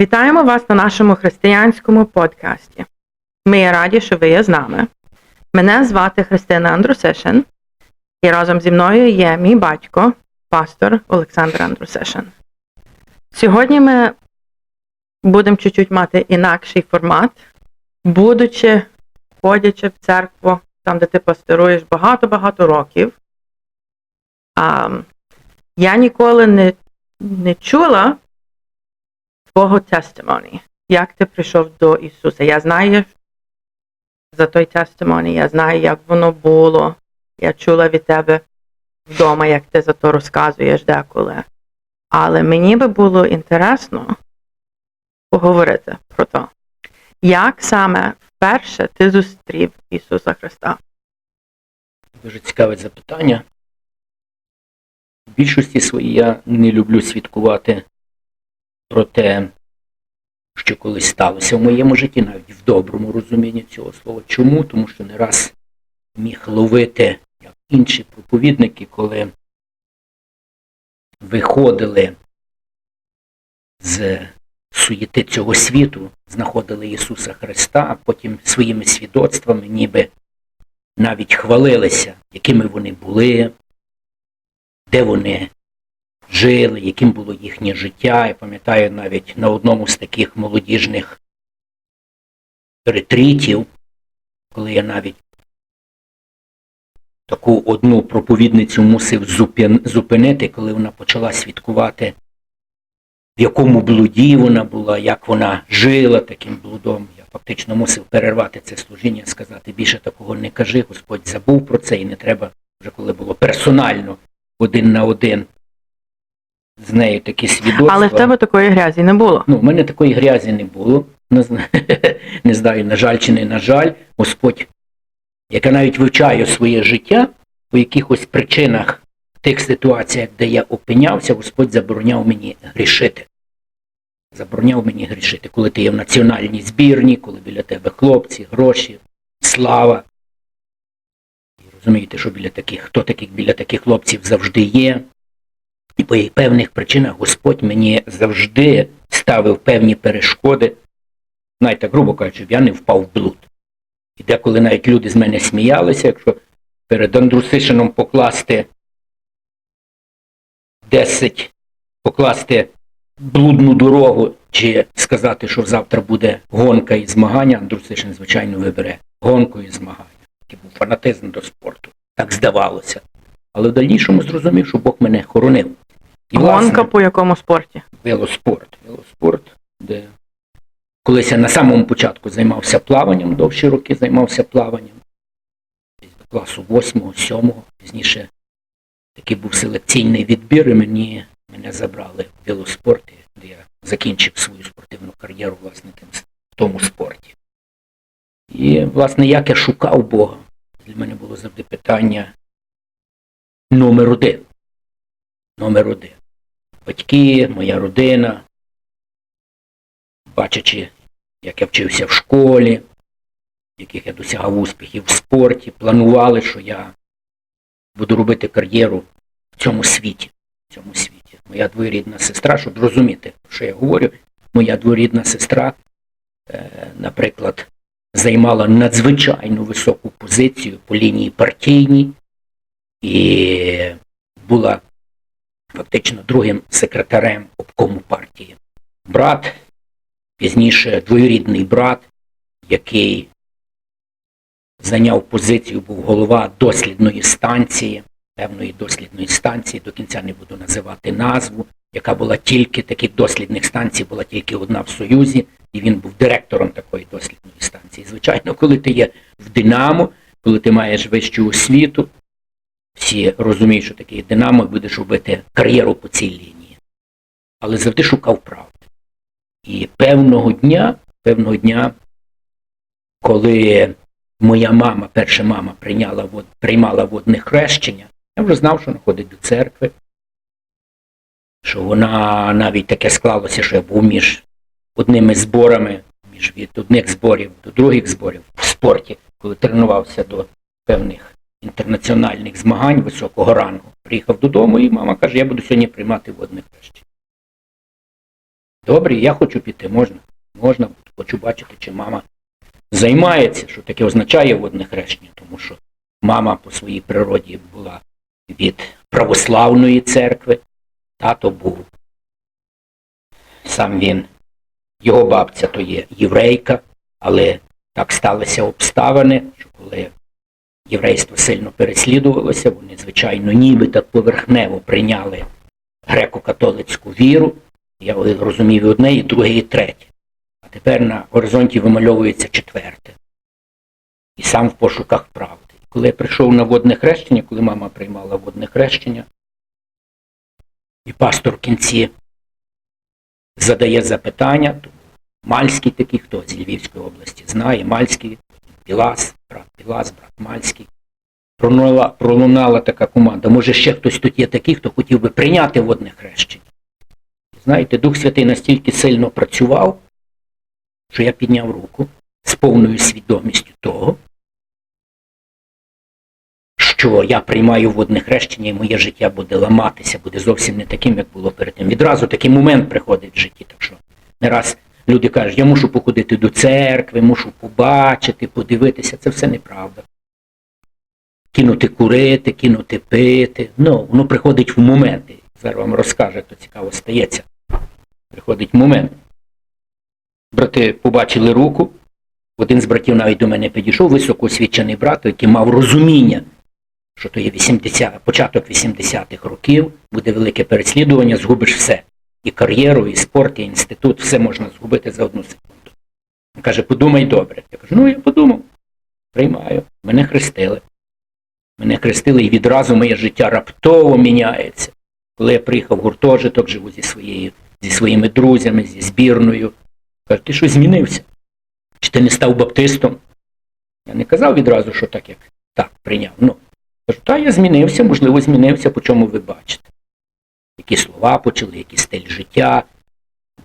Вітаємо вас на нашому християнському подкасті. Ми раді, що ви є з нами. Мене звати Христина Андрусишин, і разом зі мною є мій батько, пастор Олександр Андрусишин. Сьогодні ми будемо чуть-чуть мати інакший формат, будучи ходячи в церкву, там, де ти пасторуєш багато-багато років. А, я ніколи не, не чула твого тестимоні, як ти прийшов до Ісуса. Я знаю за той тестимоні, я знаю, як воно було. Я чула від тебе вдома, як ти за то розказуєш деколи. Але мені би було інтересно поговорити про те, як саме вперше ти зустрів Ісуса Христа. Дуже цікаве запитання. В більшості своїй я не люблю свідкувати про те, що колись сталося в моєму житті, навіть в доброму розумінні цього слова. Чому? Тому що не раз міг ловити, як інші проповідники, коли виходили з суєти цього світу, знаходили Ісуса Христа, а потім своїми свідоцтвами ніби навіть хвалилися, якими вони були, де вони жили, яким було їхнє життя. Я пам'ятаю навіть на одному з таких молодіжних ретрітів, коли я навіть таку одну проповідницю мусив зупинити, коли вона почала свідкувати, в якому блуді вона була, як вона жила таким блудом. Я фактично мусив перервати це служіння, сказати, більше такого не кажи, Господь забув про це і не треба, вже коли було персонально один на один з нею такі свідоцтва. Але в тебе такої грязі не було. Ну, в мене такої грязі не було. Не знаю, не знаю, на жаль чи не на жаль. Господь, як я навіть вивчаю своє життя по якихось причинах, в тих ситуаціях, де я опинявся, Господь забороняв мені грішити. Забороняв мені грішити, коли ти є в національній збірні, коли біля тебе хлопці, гроші, слава. І розумієте, що біля таких, хто таких біля таких хлопців завжди є. І по певних причинах Господь мені завжди ставив певні перешкоди, знаєте, грубо кажучи, я не впав в блуд. І деколи навіть люди з мене сміялися, якщо перед Андрусишином покласти 10, покласти блудну дорогу, чи сказати, що завтра буде гонка і змагання, Андрусишин, звичайно, вибере гонку і змагання. Такий був фанатизм до спорту. Так здавалося. Але в дальнішому зрозумів, що Бог мене хоронив. І, Гонка власне, по якому спорті? велоспорт. Велоспорт, де колись я на самому початку займався плаванням, довші роки займався плаванням. До класу 8, 7, пізніше такий був селекційний відбір, і мені, мене забрали в велоспорт, де я закінчив свою спортивну кар'єру власне в тому спорті. І, власне, як я шукав Бога, для мене було завжди питання номер один. Номер один батьки, моя родина, бачачи, як я вчився в школі, яких я досягав успіхів в спорті, планували, що я буду робити кар'єру в цьому світі. В цьому світі. Моя двоюрідна сестра, щоб розуміти, що я говорю, моя двоюрідна сестра, е, наприклад, займала надзвичайно високу позицію по лінії партійній і була фактично другим секретарем обкому партії. Брат, пізніше двоюрідний брат, який зайняв позицію, був голова дослідної станції, певної дослідної станції, до кінця не буду називати назву, яка була тільки таких дослідних станцій, була тільки одна в Союзі, і він був директором такої дослідної станції. Звичайно, коли ти є в Динамо, коли ти маєш вищу освіту, всі розуміють, що таке Динамо, будеш робити кар'єру по цій лінії. Але завжди шукав правди. І певного дня, певного дня, коли моя мама, перша мама, прийняла, вод- приймала водне хрещення, я вже знав, що вона ходить до церкви, що вона навіть таке склалося, що я був між одними зборами, між від одних зборів до других зборів в спорті, коли тренувався до певних інтернаціональних змагань високого рангу. Приїхав додому і мама каже, я буду сьогодні приймати водне хрещення. Добре, я хочу піти, можна. Можна, хочу бачити, чи мама займається, що таке означає водне хрещення, тому що мама по своїй природі була від православної церкви, тато був. Сам він, його бабця то є єврейка, але так сталися обставини, що коли єврейство сильно переслідувалося, вони, звичайно, ніби так поверхнево прийняли греко-католицьку віру. Я розумів і одне, і друге, і третє. А тепер на горизонті вимальовується четверте. І сам в пошуках правди. Коли я прийшов на водне хрещення, коли мама приймала водне хрещення, і пастор в кінці задає запитання, то Мальський такий, хто з Львівської області знає, Мальський, Пілас, брат Пілас, брат Мальський. Пролунала, така команда. Може, ще хтось тут є такий, хто хотів би прийняти водне хрещення. Знаєте, Дух Святий настільки сильно працював, що я підняв руку з повною свідомістю того, що я приймаю водне хрещення і моє життя буде ламатися, буде зовсім не таким, як було перед тим. Відразу такий момент приходить в житті. Так що не раз люди кажуть, я мушу походити до церкви, мушу побачити, подивитися. Це все неправда. Кинути курити, кинути пити. Ну, воно приходить в моменти. Зараз вам розкаже, то цікаво стається. Приходить момент. Брати побачили руку. Один з братів навіть до мене підійшов, високоосвічений брат, який мав розуміння, що то є 80, початок 80-х років, буде велике переслідування, згубиш все. І кар'єру, і спорт, і інститут, все можна згубити за одну секунду. Він каже, подумай добре. Я кажу, ну я подумав, приймаю. Мене хрестили. Мене хрестили, і відразу моє життя раптово міняється. Коли я приїхав в гуртожиток, живу зі, своєю, зі своїми друзями, зі збірною. Кажу, ти що змінився? Чи ти не став баптистом? Я не казав відразу, що так, як так прийняв. Ну, кажу, та я змінився, можливо, змінився, по чому ви бачите. Які слова почали, який стиль життя,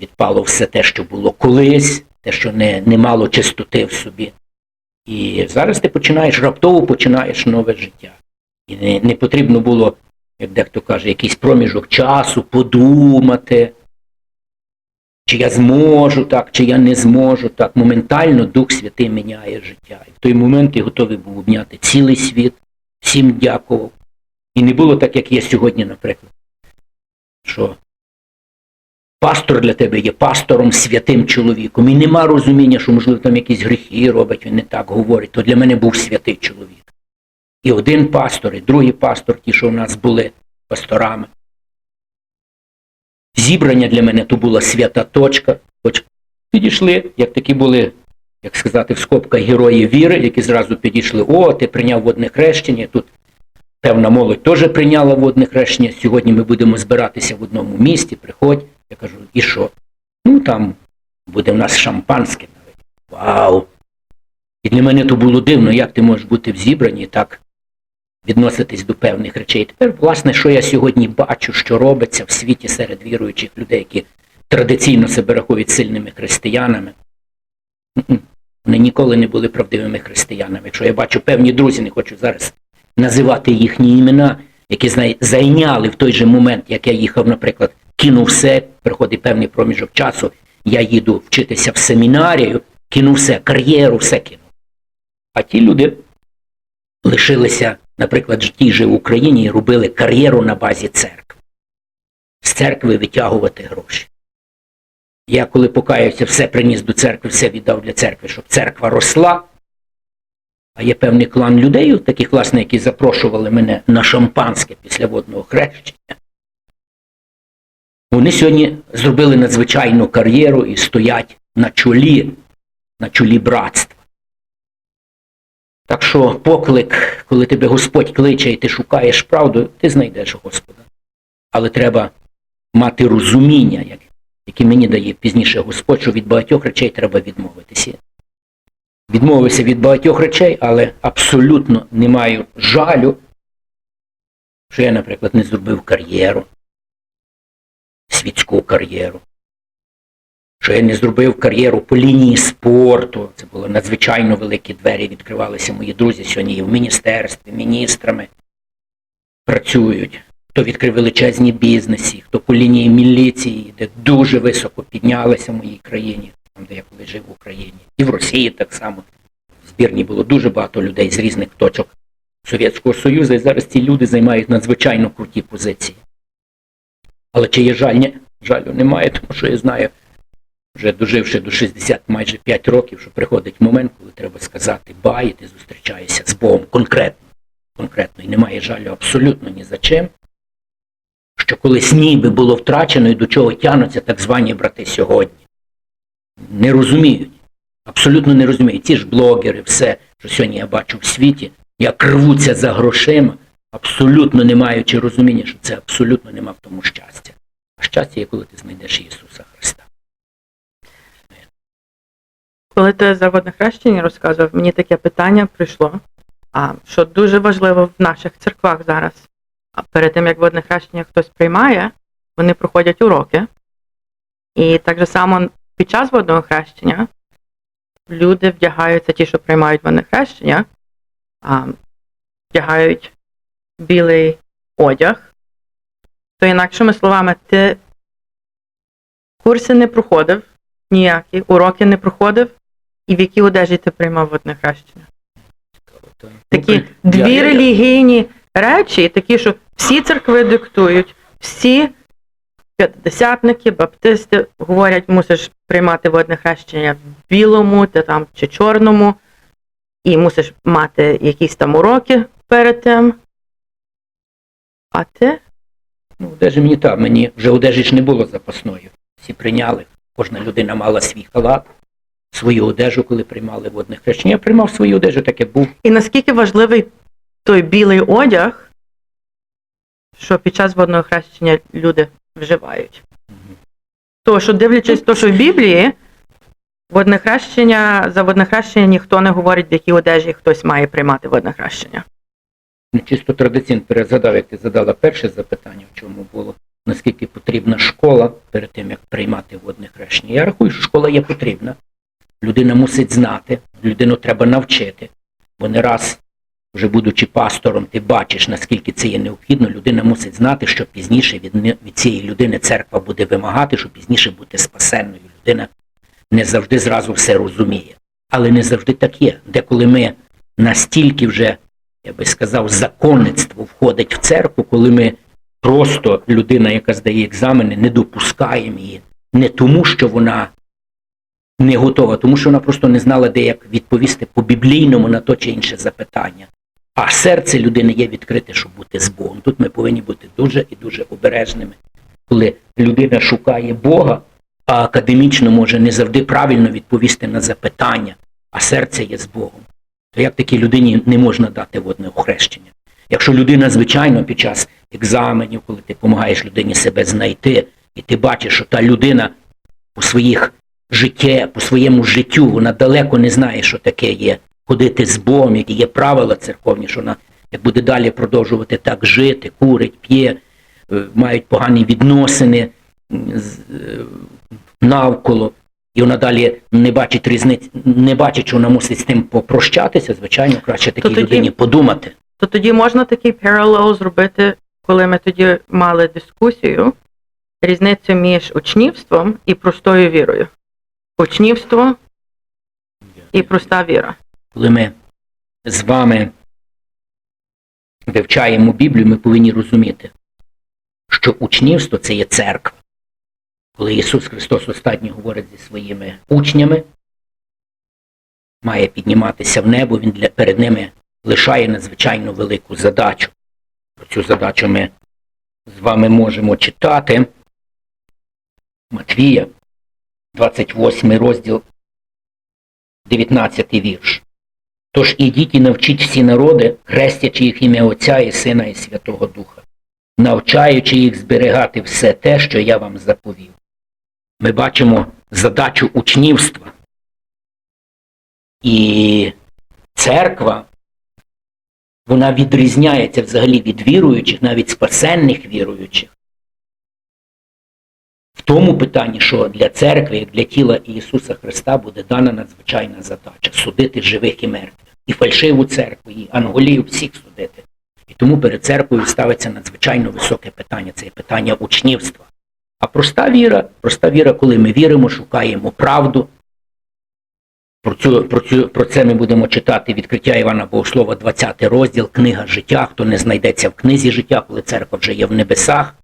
відпало все те, що було колись, те, що не, не мало чистоти в собі. І зараз ти починаєш раптово починаєш нове життя. І не, не потрібно було, як дехто каже, якийсь проміжок часу подумати, чи я зможу так, чи я не зможу так. Моментально Дух Святий міняє життя. І в той момент я готовий був обняти цілий світ, всім дякував. І не було так, як є сьогодні, наприклад, що пастор для тебе є пастором, святим чоловіком. І нема розуміння, що, можливо, там якісь гріхи робить, він не так говорить. То для мене був святий чоловік. І один пастор, і другий пастор, ті, що у нас були пасторами. Зібрання для мене то була свята точка. Хоч підійшли, як такі були, як сказати, в скобках герої віри, які зразу підійшли, о, ти прийняв водне хрещення, тут певна молодь теж прийняла водне хрещення, сьогодні ми будемо збиратися в одному місті, приходь. Я кажу, і що? Ну там буде в нас шампанське навіть. Вау! І для мене то було дивно, як ти можеш бути в зібранні так відноситись до певних речей. Тепер, власне, що я сьогодні бачу, що робиться в світі серед віруючих людей, які традиційно себе рахують сильними християнами. Вони ніколи не були правдивими християнами. Якщо я бачу певні друзі, не хочу зараз називати їхні імена, які зайняли в той же момент, як я їхав, наприклад, кинув все, приходить певний проміжок часу, я їду вчитися в семінарію, кинув все, кар'єру, все кинув. А ті люди лишилися, наприклад, в тій в Україні і робили кар'єру на базі церкви. З церкви витягувати гроші. Я коли покаявся, все приніс до церкви, все віддав для церкви, щоб церква росла. А є певний клан людей, таких, власне, які запрошували мене на шампанське після водного хрещення. Вони сьогодні зробили надзвичайну кар'єру і стоять на чолі, на чолі братства. Так що поклик, коли тебе Господь кличе і ти шукаєш правду, ти знайдеш Господа. Але треба мати розуміння, яке мені дає пізніше Господь, що від багатьох речей треба відмовитися. Відмовився від багатьох речей, але абсолютно не маю жалю, що я, наприклад, не зробив кар'єру, світську кар'єру, що я не зробив кар'єру по лінії спорту. Це були надзвичайно великі двері, відкривалися мої друзі сьогодні і в міністерстві, міністрами працюють. хто відкрив величезні бізнесі, хто по лінії міліції, де дуже високо піднялися в моїй країні, там, де я коли жив в Україні, і в Росії так само. В збірні було дуже багато людей з різних точок Совєтського Союзу, і зараз ці люди займають надзвичайно круті позиції. Але чи є жаль? Ні, жалю немає, тому що я знаю, вже доживши до 60 майже 5 років, що приходить момент, коли треба сказати ба, і ти зустрічаєшся з Богом конкретно. Конкретно. І немає жалю абсолютно ні за чим. Що колись ніби було втрачено і до чого тянуться так звані брати сьогодні. Не розуміють. Абсолютно не розуміють. Ці ж блогери, все, що сьогодні я бачу в світі, як рвуться за грошима, абсолютно не маючи розуміння, що це абсолютно нема в тому щастя. А щастя є, коли ти знайдеш Ісуса Христа. Коли ти за водне хрещення розказував, мені таке питання прийшло, що дуже важливо в наших церквах зараз. Перед тим, як водне хрещення хтось приймає, вони проходять уроки. І так же само під час водного хрещення люди вдягаються, ті, що приймають водне хрещення, а, вдягають білий одяг. То інакшими словами, ти курси не проходив ніякі, уроки не проходив, і в якій одежі ти приймав водне хрещення. Такі дві релігійні речі, такі, що всі церкви диктують, всі п'ятдесятники, баптисти говорять, мусиш приймати водне хрещення в білому та там чи чорному, і мусиш мати якісь там уроки перед тим. А ти? Ну, одежі мені так, мені вже одежі ж не було запасною. Всі прийняли. Кожна людина мала свій халат, свою одежу, коли приймали водне хрещення. Я приймав свою одежу, так як був. І наскільки важливий той білий одяг, що під час водного хрещення люди вживають? То, що дивлячись то, що в Біблії, воднехрещення за водне хрещення ніхто не говорить, в якій одежі хтось має приймати воднехрещення. Ну, Чисто традиційно перезадав, як ти задала перше запитання, в чому було, наскільки потрібна школа перед тим, як приймати водне хрещення. Я рахую, що школа є потрібна. Людина мусить знати, людину треба навчити. Бо не раз, вже будучи пастором, ти бачиш, наскільки це є необхідно. Людина мусить знати, що пізніше від, від цієї людини церква буде вимагати, щоб пізніше бути спасенною. Людина не завжди зразу все розуміє. Але не завжди так є. Деколи ми настільки вже я би сказав, законництво входить в церкву, коли ми просто людина, яка здає екзамени, не допускаємо її. Не тому, що вона не готова, тому що вона просто не знала, де як відповісти по-біблійному на то чи інше запитання. А серце людини є відкрите, щоб бути з Богом. Тут ми повинні бути дуже і дуже обережними. Коли людина шукає Бога, а академічно може не завжди правильно відповісти на запитання, а серце є з Богом то як такій людині не можна дати водне охрещення? Якщо людина, звичайно, під час екзаменів, коли ти допомагаєш людині себе знайти, і ти бачиш, що та людина по своїх життя, по своєму життю, вона далеко не знає, що таке є ходити з Богом, які є правила церковні, що вона як буде далі продовжувати так жити, курить, п'є, е, мають погані відносини е, навколо, і вона далі не бачить різниці, не бачить, що вона мусить з тим попрощатися, звичайно, краще такій тоді- людині подумати. То тоді можна такий parallel зробити, коли ми тоді мали дискусію, різницю між учнівством і простою вірою. Учнівство і проста віра. Коли ми з вами вивчаємо Біблію, ми повинні розуміти, що учнівство це є церква. Коли Ісус Христос останній говорить зі своїми учнями, має підніматися в небо, Він для, перед ними лишає надзвичайно велику задачу. Про цю задачу ми з вами можемо читати. Матвія, 28 розділ, 19 вірш. Тож ідіть і навчіть всі народи, хрестячи їх ім'я Отця і Сина і Святого Духа, навчаючи їх зберігати все те, що я вам заповів. Ми бачимо задачу учнівства. І церква, вона відрізняється взагалі від віруючих, навіть спасенних віруючих. Тому питанні, що для церкви, як для тіла Ісуса Христа, буде дана надзвичайна задача судити живих і мертвих. І фальшиву церкву, і анголію всіх судити. І тому перед церквою ставиться надзвичайно високе питання це питання учнівства. А проста віра, проста віра, коли ми віримо, шукаємо правду. Про, цю, про, цю, про це ми будемо читати відкриття Івана Богослова, 20 розділ, книга життя. Хто не знайдеться в книзі життя, коли церква вже є в небесах,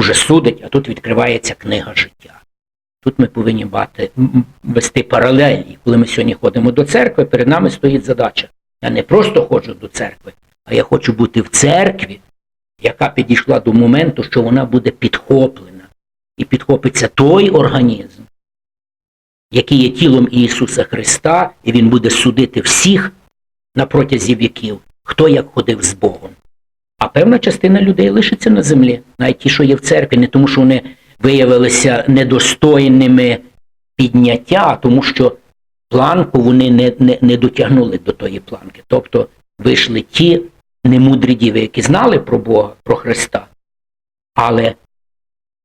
уже судить, а тут відкривається книга життя. Тут ми повинні бати, вести паралелі. Коли ми сьогодні ходимо до церкви, перед нами стоїть задача. Я не просто ходжу до церкви, а я хочу бути в церкві, яка підійшла до моменту, що вона буде підхоплена. І підхопиться той організм, який є тілом Ісуса Христа, і Він буде судити всіх на протязі віків, хто як ходив з Богом. А певна частина людей лишиться на землі, навіть ті, що є в церкві, не тому, що вони виявилися недостойними підняття, а тому що планку вони не, не, не дотягнули до тої планки. Тобто вийшли ті немудрі діви, які знали про Бога, про Христа, але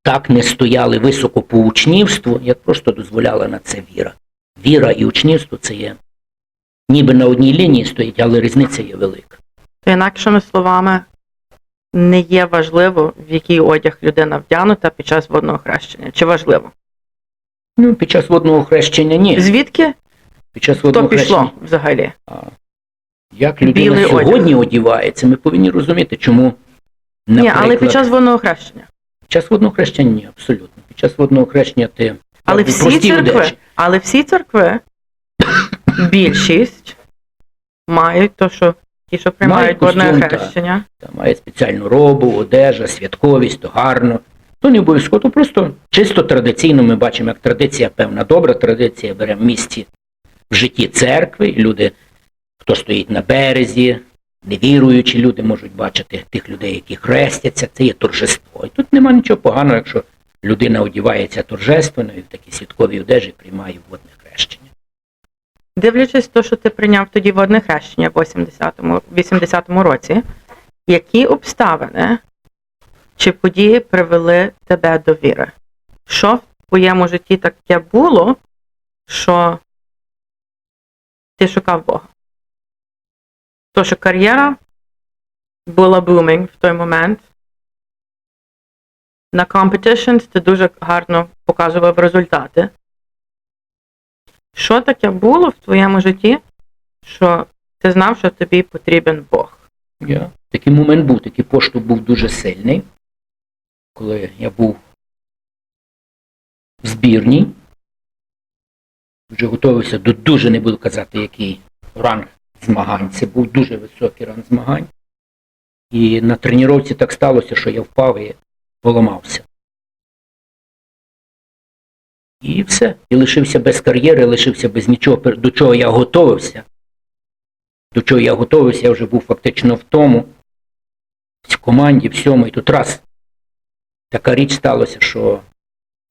так не стояли високо по учнівству, як просто дозволяла на це віра. Віра і учнівство це є ніби на одній лінії стоїть, але різниця є велика. Інакшими словами, не є важливо, в який одяг людина вдягнута під час водного хрещення. Чи важливо? Ну, під час водного хрещення ні. Звідки Під час водного пішло хрещення. взагалі? А, Як людина Білий сьогодні одівається, ми повинні розуміти, чому Ні, наприклад, але під час водного хрещення. під час водного хрещення ні, абсолютно. Під час водного хрещення ти Але в всі простій церкви, одежі. але всі церкви, більшість мають то, що ті, що приймають костюм, водне хрещення. Там має спеціальну робу, одежа, святковість, то гарно. То не обов'язково, то просто чисто традиційно ми бачимо, як традиція, певна добра традиція бере в місті в житті церкви. Люди, хто стоїть на березі, невіруючі люди можуть бачити тих людей, які хрестяться, це є торжество. І тут нема нічого поганого, якщо людина одівається торжественно і в такій святковій одежі приймає водне хрещення. Дивлячись то, що ти прийняв тоді водне хрещення в 80-му, 80-му році, які обставини чи події привели тебе до віри? Що в твоєму житті таке було, що ти шукав Бога? То, що кар'єра була booming в той момент. На competitions ти дуже гарно показував результати. Що таке було в твоєму житті, що ти знав, що тобі потрібен Бог? Я такий момент був, такий поштовх був дуже сильний, коли я був в збірній, вже готувався до дуже, не буду казати, який ранг змагань. Це був дуже високий ранг змагань. І на тренувці так сталося, що я впав і поламався. І все. І лишився без кар'єри, лишився без нічого, до чого я готовився до чого я готувався, я вже був фактично в тому, в команді, всьому, і тут раз така річ сталася, що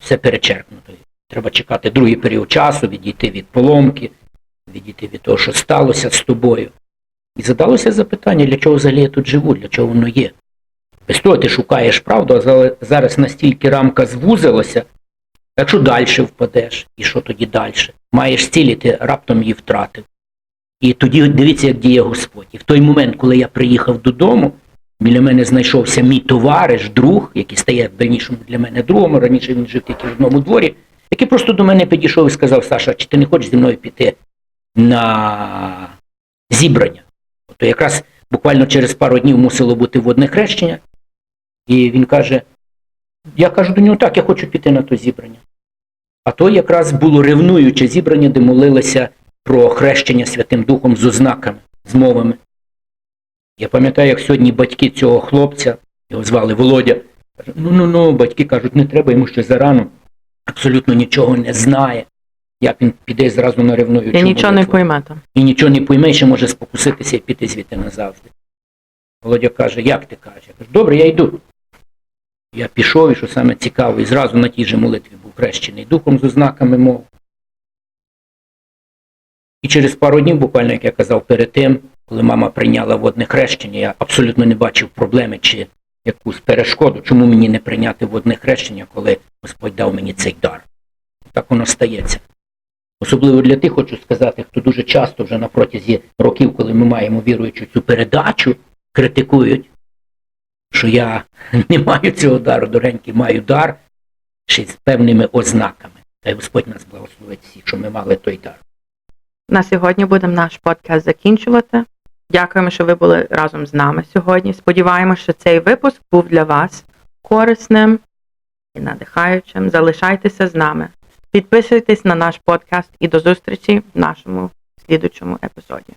все перечеркнуто. Треба чекати другий період часу, відійти від поломки, відійти від того, що сталося з тобою. І задалося запитання, для чого взагалі я тут живу, для чого воно є. Без того ти шукаєш правду, а зараз настільки рамка звузилася, якщо далі впадеш, і що тоді далі? Маєш цілі, ти раптом її втратив. І тоді дивіться, як діє Господь. І в той момент, коли я приїхав додому, біля мене знайшовся мій товариш, друг, який стає в дальнішому для мене другом, раніше він жив тільки в одному дворі, який просто до мене підійшов і сказав, Саша, чи ти не хочеш зі мною піти на зібрання? То якраз буквально через пару днів мусило бути водне хрещення. І він каже, я кажу до нього, так, я хочу піти на то зібрання. А то якраз було ревнуюче зібрання, де молилися про хрещення Святим Духом з ознаками, з мовами. Я пам'ятаю, як сьогодні батьки цього хлопця, його звали Володя, ну ну ну, батьки кажуть, не треба йому ще зарано, абсолютно нічого не знає. Як він піде зразу на ревнуючу Я нічого не пойме там. І нічого не пойме, і ще може спокуситися і піти звідти назавжди. Володя каже, як ти кажеш? Я кажу, добре, я йду. Я пішов, і що саме цікаво, і зразу на тій же молитві хрещений духом з ознаками мов. І через пару днів, буквально, як я казав перед тим, коли мама прийняла водне хрещення, я абсолютно не бачив проблеми чи якусь перешкоду, чому мені не прийняти водне хрещення, коли Господь дав мені цей дар. Так воно стається. Особливо для тих, хочу сказати, хто дуже часто вже на протязі років, коли ми маємо віруючу цю передачу, критикують, що я не маю цього дару, доренький, маю дар й з певними ознаками. Та Господь нас благословить всіх, що ми мали той дар. На сьогодні будемо наш подкаст закінчувати. Дякуємо, що ви були разом з нами сьогодні. Сподіваємося, що цей випуск був для вас корисним і надихаючим. Залишайтеся з нами. Підписуйтесь на наш подкаст і до зустрічі в нашому слідучому епізоді.